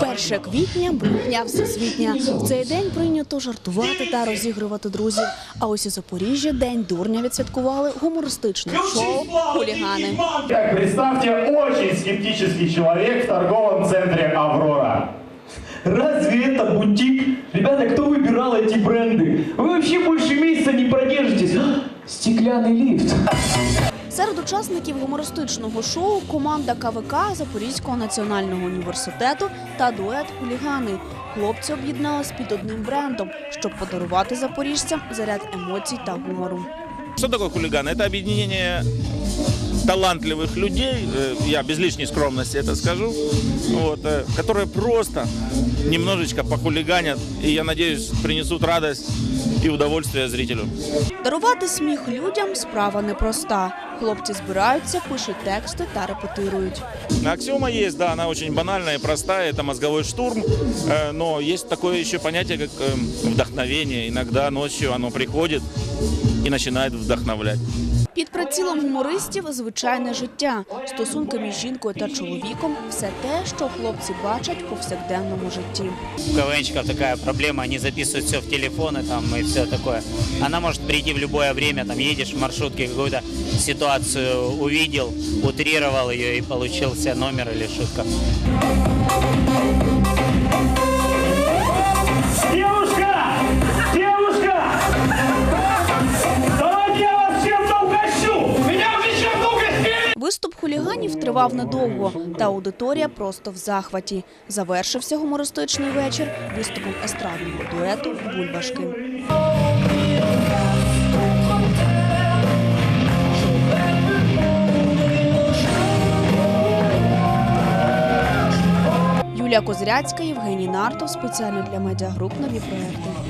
1 квітня брехня всесвітня. В цей день прийнято жартувати та розігрувати друзів. А ось у Запоріжжі день дурня відсвяткували гумористичним шоу Хулігани. Как представьте, очень скептический человек в торговом центре «Аврора». Разве это бутик? Ребята, кто выбирал эти бренды? Вы вообще больше месяца не продержитесь. А, Стеклянный лифт. Серед учасників гумористичного шоу команда КВК Запорізького національного університету та дует Хулігани. Хлопці об'єднались під одним брендом, щоб подарувати запоріжцям заряд емоцій та гумору. Что такое хулиган? Это объединение талантливых людей, э, я без лишней скромности это скажу, вот, э, которые просто немножечко похулиганят и, я надеюсь, принесут радость и удовольствие зрителю. Дарувати сміх людям справа непроста. Хлопці збираються, пишуть тексти та репетирують. Аксиома есть, да, она очень банальная и простая, это мозговой штурм, э, но есть такое еще понятие, как э, вдохновение. Иногда ночью оно приходит и начинает вдохновлять. Під прицілом гумористів звичайне життя, стосунки між жінкою та чоловіком все те, що хлопці бачать в повсякденному житті. у КВНщиков такая проблема, они записывают все в телефоны там и все такое. Она может прийти в любое время, там едешь в маршрутке, какую-то ситуацию увидел, утрировал ее и получился номер или шутка. Виступ тривав недовго, та аудиторія просто в захваті. Завершився гумористичний вечір виступом естрадного дуету Бульбашки. Юлія Козряцька, Євгеній Нартов спеціально для медіагруп нові проекти.